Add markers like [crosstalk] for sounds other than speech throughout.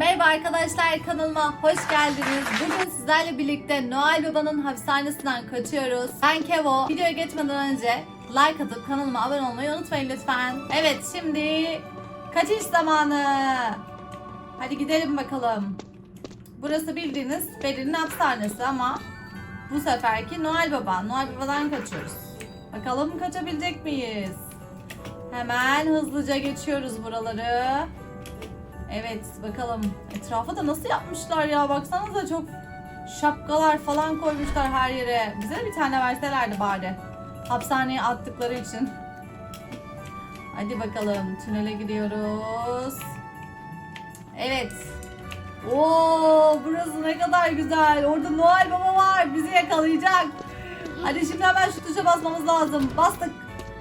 Merhaba arkadaşlar kanalıma hoş geldiniz. Bugün sizlerle birlikte Noel Baba'nın hapishanesinden kaçıyoruz. Ben Kevo. Videoya geçmeden önce like atıp kanalıma abone olmayı unutmayın lütfen. Evet şimdi kaçış zamanı. Hadi gidelim bakalım. Burası bildiğiniz Beri'nin hapishanesi ama bu seferki Noel Baba. Noel Baba'dan kaçıyoruz. Bakalım kaçabilecek miyiz? Hemen hızlıca geçiyoruz buraları. Evet bakalım etrafa da nasıl yapmışlar ya baksanıza çok şapkalar falan koymuşlar her yere. Bize de bir tane verselerdi bari. Hapishaneye attıkları için. Hadi bakalım tünele gidiyoruz. Evet. Oo burası ne kadar güzel. Orada Noel Baba var. Bizi yakalayacak. Hadi şimdi hemen şu tuşa basmamız lazım. Bastık.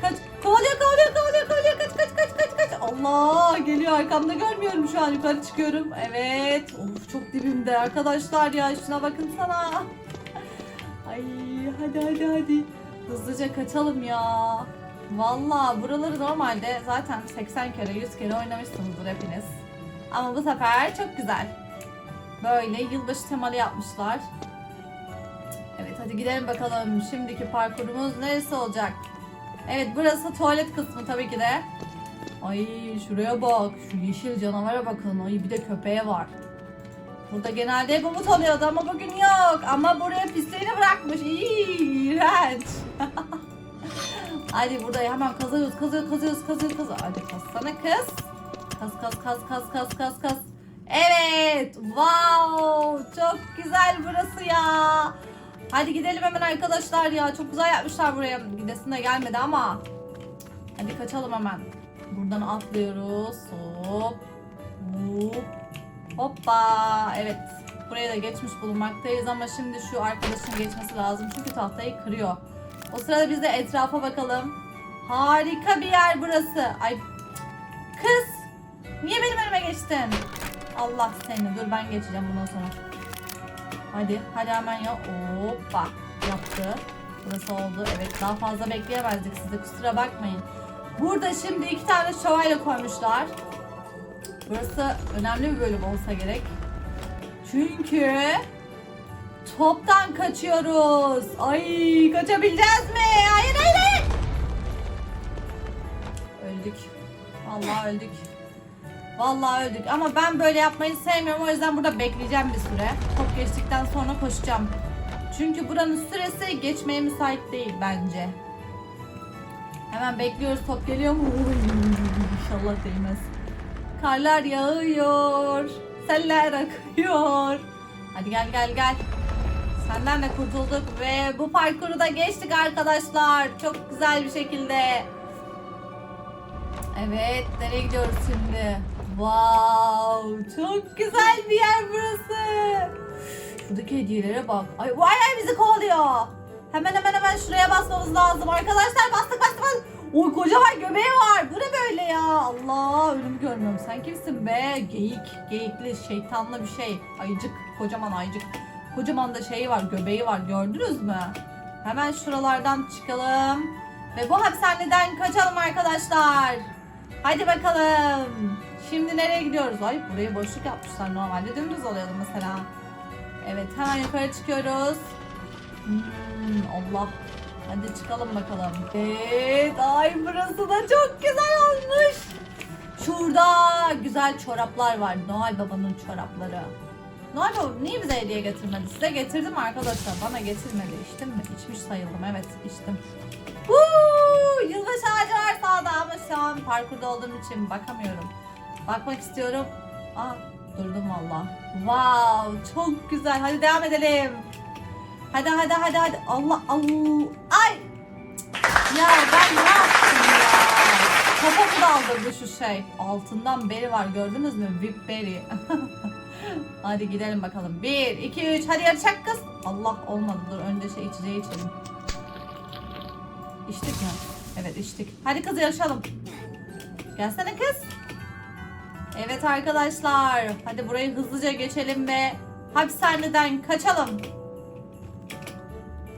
Kaç. Kovalıyor kovalıyor kovalıyor kovalıyor. Kaç kaç kaç kaç. Allah geliyor arkamda görmüyorum şu an. Yukarı çıkıyorum. Evet. Of çok dibimde arkadaşlar ya. Şuna bakın sana. Ay hadi hadi hadi. Hızlıca kaçalım ya. Valla buraları normalde zaten 80 kere 100 kere oynamışsınızdır hepiniz. Ama bu sefer çok güzel. Böyle yılbaşı temalı yapmışlar. Evet hadi gidelim bakalım. Şimdiki parkurumuz neresi olacak? Evet burası tuvalet kısmı tabii ki de. Ay şuraya bak. Şu yeşil canavara bakın. Ay bir de köpeğe var. Burada genelde hep umut oluyordu ama bugün yok. Ama buraya pisliğini bırakmış. İyi. [laughs] Hadi burada hemen kazıyoruz, kazıyoruz, kazıyoruz, kazıyoruz, kazıyoruz. Hadi kazsana kız. Kaz, kaz, kaz, kaz, kaz, kaz, kaz. Evet. Wow. Çok güzel burası ya. Hadi gidelim hemen arkadaşlar ya. Çok güzel yapmışlar buraya. Gidesin de gelmedi ama. Hadi kaçalım hemen. Buradan atlıyoruz. Hop. Hop. Hoppa. Evet. Buraya da geçmiş bulunmaktayız ama şimdi şu arkadaşın geçmesi lazım. Çünkü tahtayı kırıyor. O sırada biz de etrafa bakalım. Harika bir yer burası. Ay kız. Niye benim önüme geçtin? Allah seni. Dur ben geçeceğim bundan sonra. Hadi, hadi hemen ya. Hoppa. Yaptı. Burası oldu. Evet, daha fazla bekleyemezdik size. Kusura bakmayın. Burada şimdi iki tane şövalye koymuşlar. Burası önemli bir bölüm olsa gerek. Çünkü toptan kaçıyoruz. Ay, kaçabileceğiz mi? Hayır, hayır, hayır. Öldük. Vallahi öldük. Vallahi öldük ama ben böyle yapmayı sevmiyorum o yüzden burada bekleyeceğim bir süre. Top geçtikten sonra koşacağım. Çünkü buranın süresi geçmeye müsait değil bence. Hemen bekliyoruz top geliyor mu? İnşallah değmez. Karlar yağıyor. Seller akıyor. Hadi gel gel gel. Senden de kurtulduk ve bu parkuru da geçtik arkadaşlar. Çok güzel bir şekilde. Evet, nereye gidiyoruz şimdi? Wow, çok güzel bir yer burası. Şuradaki hediyelere bak. Ay, vay ay bizi kovalıyor. Hemen hemen hemen şuraya basmamız lazım. Arkadaşlar bastık bastık bastık. Oy kocaman göbeği var. Bu ne böyle ya? Allah ölümü görmüyorum. Sen kimsin be? Geyik, geyikli, şeytanlı bir şey. Ayıcık, kocaman ayıcık. Kocaman da şeyi var, göbeği var. Gördünüz mü? Hemen şuralardan çıkalım. Ve bu hapishaneden kaçalım arkadaşlar. Hadi bakalım. Şimdi nereye gidiyoruz? Ay buraya boşluk yapmışlar. Normalde dümdüz oluyordu mesela. Evet hemen yukarı çıkıyoruz. Hmm, Allah. Hadi çıkalım bakalım. Evet. Ay burası da çok güzel olmuş. Şurada güzel çoraplar var. Noel Baba'nın çorapları. Noel Baba niye bize hediye getirmedi? Size getirdim arkadaşlar. Bana getirmedi. İçtim mi? İçmiş sayıldım. Evet içtim. Woo! Yılbaşı ağacı var sağda ama şu an parkurda olduğum için bakamıyorum. Bakmak istiyorum. Aa durdum valla. Wow çok güzel. Hadi devam edelim. Hadi hadi hadi hadi. Allah Allah. Ay. Ya ben ne yaptım ya? Kafamı daldırdı şu şey. Altından beri var gördünüz mü? Whip berry. [laughs] hadi gidelim bakalım. 1, 2, 3 hadi yarışak kız. Allah olmadı dur önce şey içeceği içelim. İçtik mi? Evet içtik. Hadi kız yarışalım. Gelsene kız. Evet arkadaşlar. Hadi burayı hızlıca geçelim ve hapishaneden kaçalım.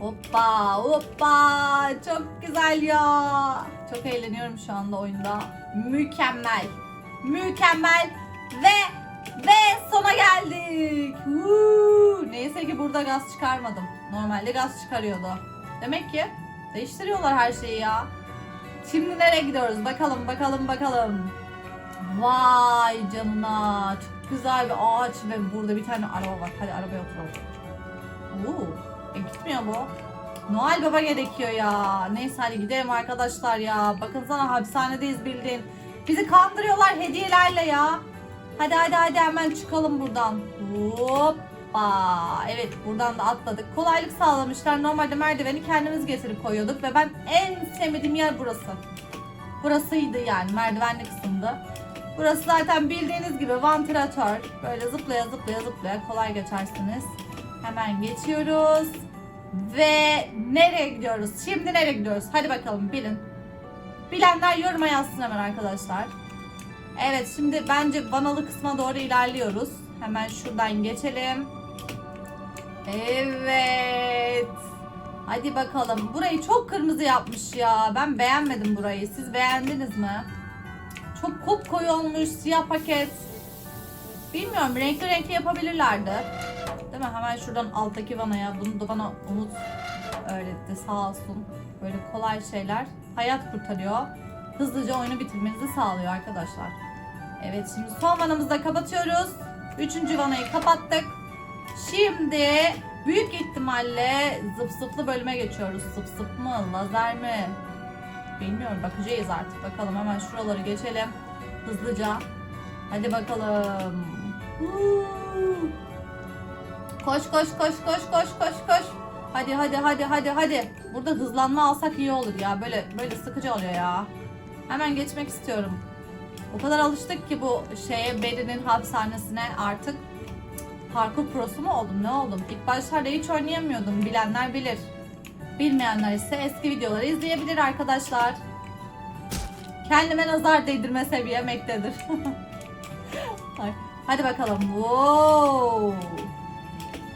Hoppa hoppa. Çok güzel ya. Çok eğleniyorum şu anda oyunda. Mükemmel. Mükemmel. Ve ve sona geldik. Woo! Neyse ki burada gaz çıkarmadım. Normalde gaz çıkarıyordu. Demek ki değiştiriyorlar her şeyi ya. Şimdi nereye gidiyoruz? Bakalım bakalım bakalım. Vay canına. Çok güzel bir ağaç ve burada bir tane araba var. Hadi arabaya oturalım. Oo, e gitmiyor bu. Noel Baba gerekiyor ya. Neyse hadi gidelim arkadaşlar ya. Bakın sana hapishanedeyiz bildiğin. Bizi kandırıyorlar hediyelerle ya. Hadi hadi hadi hemen çıkalım buradan. Hoppa. Evet buradan da atladık. Kolaylık sağlamışlar. Normalde merdiveni kendimiz getirip koyuyorduk ve ben en sevmediğim yer burası. Burasıydı yani merdivenli kısımdı. Burası zaten bildiğiniz gibi vantilatör. Böyle zıplaya zıplaya zıplaya kolay geçersiniz. Hemen geçiyoruz. Ve nereye gidiyoruz? Şimdi nereye gidiyoruz? Hadi bakalım bilin. Bilenler yoruma yazsın hemen arkadaşlar. Evet şimdi bence vanalı kısma doğru ilerliyoruz. Hemen şuradan geçelim. Evet. Hadi bakalım. Burayı çok kırmızı yapmış ya. Ben beğenmedim burayı. Siz beğendiniz mi? Çok kopkoyu olmuş. Siyah paket. Bilmiyorum. Renkli renkli yapabilirlerdi. Mi? Hemen şuradan alttaki vanaya. Bunu da bana Umut öğretti. Sağ olsun. Böyle kolay şeyler. Hayat kurtarıyor. Hızlıca oyunu bitirmenizi sağlıyor arkadaşlar. Evet şimdi son vanamızı da kapatıyoruz. Üçüncü vanayı kapattık. Şimdi büyük ihtimalle zıp zıplı bölüme geçiyoruz. Zıp zıp mı? Lazer mi? Bilmiyorum bakacağız artık. Bakalım hemen şuraları geçelim. Hızlıca. Hadi bakalım. Huu. Koş koş koş koş koş koş koş. Hadi hadi hadi hadi hadi. Burada hızlanma alsak iyi olur ya. Böyle böyle sıkıcı oluyor ya. Hemen geçmek istiyorum. O kadar alıştık ki bu şeye Beri'nin hapishanesine artık parkur prosu mu oldum ne oldum? İlk başlarda hiç oynayamıyordum. Bilenler bilir. Bilmeyenler ise eski videoları izleyebilir arkadaşlar. Kendime nazar değdirme seviyemektedir. [laughs] Hadi bakalım. Wow.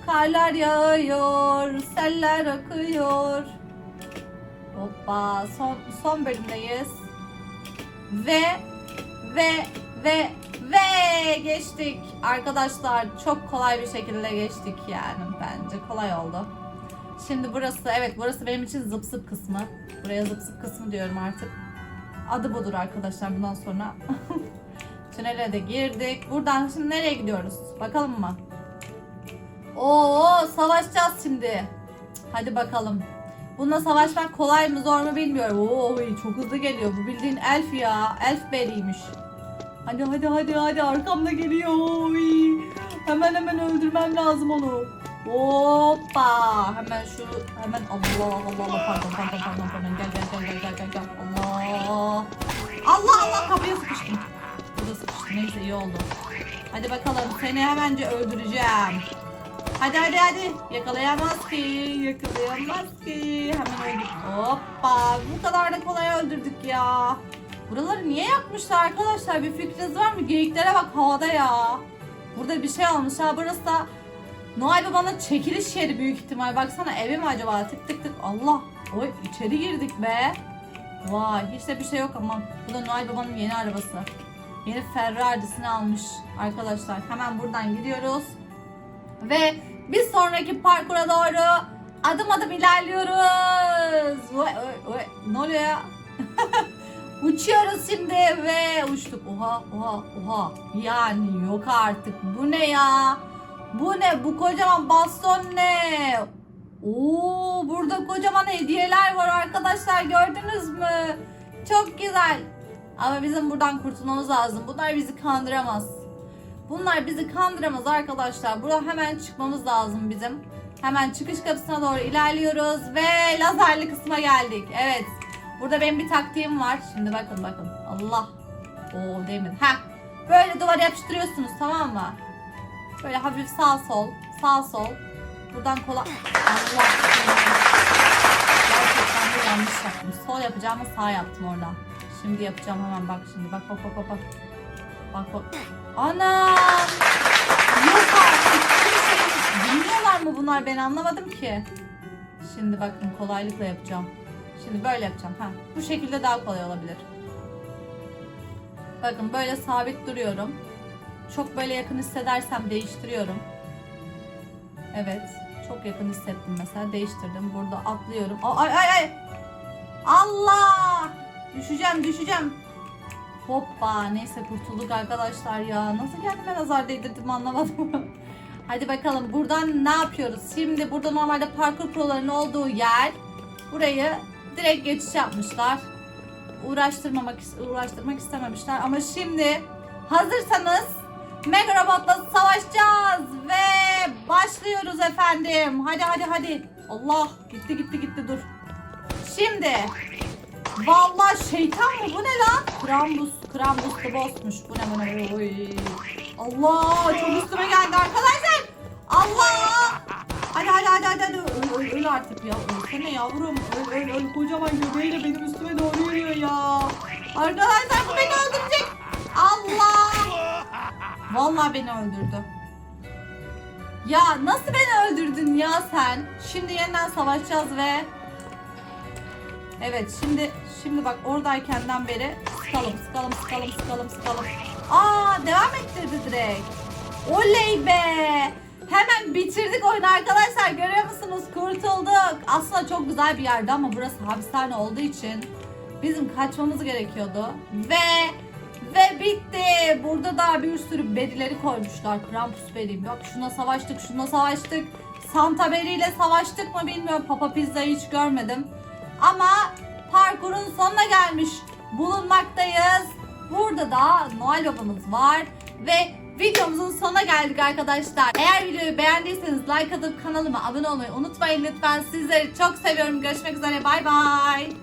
Karlar yağıyor, seller akıyor. Hoppa, son son bölümdeyiz. Ve ve ve ve geçtik. Arkadaşlar çok kolay bir şekilde geçtik yani bence kolay oldu. Şimdi burası evet burası benim için zıp zıp kısmı. Buraya zıp zıp kısmı diyorum artık. Adı budur arkadaşlar bundan sonra. [laughs] Tünele de girdik. Buradan şimdi nereye gidiyoruz? Bakalım mı? Oo savaşacağız şimdi. Hadi bakalım. Bununla savaşmak kolay mı zor mu bilmiyorum. Oo çok hızlı geliyor. Bu bildiğin elf ya. Elf beriymiş. Hadi hadi hadi hadi arkamda geliyor. Oy. Hemen hemen öldürmem lazım onu. Hoppa. Hemen şu hemen Allah Allah Allah pardon pardon pardon pardon gel gel gel gel gel gel. Allah. Allah Allah kapıya sıkıştım. Burada sıkıştım neyse iyi oldu. Hadi bakalım seni hemence öldüreceğim. Hadi hadi hadi. Yakalayamaz ki. Yakalayamaz ki. Hemen öldük. Hoppa. Bu kadar da kolay öldürdük ya. Buraları niye yakmışlar arkadaşlar? Bir fikriniz var mı? Geyiklere bak havada ya. Burada bir şey olmuş ha. Burası da Noel Baba'nın çekiliş yeri büyük ihtimal. Baksana evi mi acaba? Tık tık tık. Allah. Oy içeri girdik be. Vay hiç de bir şey yok ama. Bu da Noel Baba'nın yeni arabası. Yeni Ferrari'sini almış arkadaşlar. Hemen buradan gidiyoruz. Ve bir sonraki parkura doğru adım adım ilerliyoruz. Vay, vay. Ne oluyor ya? [laughs] Uçuyoruz şimdi ve uçtuk. Oha oha oha. Yani yok artık. Bu ne ya? Bu ne? Bu kocaman baston ne? Oo, burada kocaman hediyeler var arkadaşlar. Gördünüz mü? Çok güzel. Ama bizim buradan kurtulmamız lazım. Bunlar bizi kandıramaz. Bunlar bizi kandıramaz arkadaşlar. Burada hemen çıkmamız lazım bizim. Hemen çıkış kapısına doğru ilerliyoruz ve lazerli kısma geldik. Evet. Burada benim bir taktiğim var. Şimdi bakın bakın. Allah. Oo değmedi. Heh. Böyle duvara yapıştırıyorsunuz tamam mı? Böyle hafif sağ sol. Sağ sol. Buradan kola... Allah. Gerçekten de yanlış yaptım. Sol yapacağımı sağ yaptım orada. Şimdi yapacağım hemen bak şimdi. Bak bak bak bak bak. Bak bak. Anam. Yok artık. Bilmiyorlar mı bunlar? Ben anlamadım ki. Şimdi bakın kolaylıkla yapacağım. Şimdi böyle yapacağım. Ha, bu şekilde daha kolay olabilir. Bakın böyle sabit duruyorum. çok böyle yakın hissedersem değiştiriyorum. Evet. Çok yakın hissettim mesela. Değiştirdim. Burada atlıyorum. Ay ay ay. Allah! Düşeceğim düşeceğim. Hoppa neyse kurtulduk arkadaşlar ya. Nasıl kendime nazar değdirdim anlamadım. [laughs] Hadi bakalım buradan ne yapıyoruz? Şimdi burada normalde parkur prolarının olduğu yer. Burayı direkt geçiş yapmışlar. Uğraştırmamak uğraştırmak istememişler ama şimdi hazırsanız Mega Robot'la savaşacağız ve başlıyoruz efendim. Hadi hadi hadi. Allah gitti gitti gitti dur. Şimdi Vallahi şeytan mı bu ne lan? Krambus, Krambus the boss'muş. Bu ne bu ne? Oy. Allah çok üstüme geldi arkadaşlar. Allah. Hadi hadi hadi hadi, hadi. Öl, öl, öl artık ya. Ölsene yavrum. Öl öl öl. Kocaman göbeğiyle benim üstüme doğru yürüyor ya. Arkadaşlar bu beni öldürecek. Allah. Vallahi beni öldürdü. Ya nasıl beni öldürdün ya sen? Şimdi yeniden savaşacağız ve Evet şimdi şimdi bak oradayken'den beri sıkalım sıkalım sıkalım sıkalım sıkalım. Aa devam ettirdi direkt. Oley be. Hemen bitirdik oyunu arkadaşlar görüyor musunuz kurtulduk. Aslında çok güzel bir yerdi ama burası hapishane olduğu için bizim kaçmamız gerekiyordu. Ve ve bitti. Burada da bir sürü berileri koymuşlar. Krampus beri. Bak şuna savaştık şuna savaştık. Santa Beri ile savaştık mı bilmiyorum. Papa Pizza'yı hiç görmedim. Ama parkurun sonuna gelmiş bulunmaktayız. Burada da Noel babamız var ve videomuzun sonuna geldik arkadaşlar. Eğer videoyu beğendiyseniz like atıp kanalıma abone olmayı unutmayın lütfen. Sizleri çok seviyorum. Görüşmek üzere. Bay bay.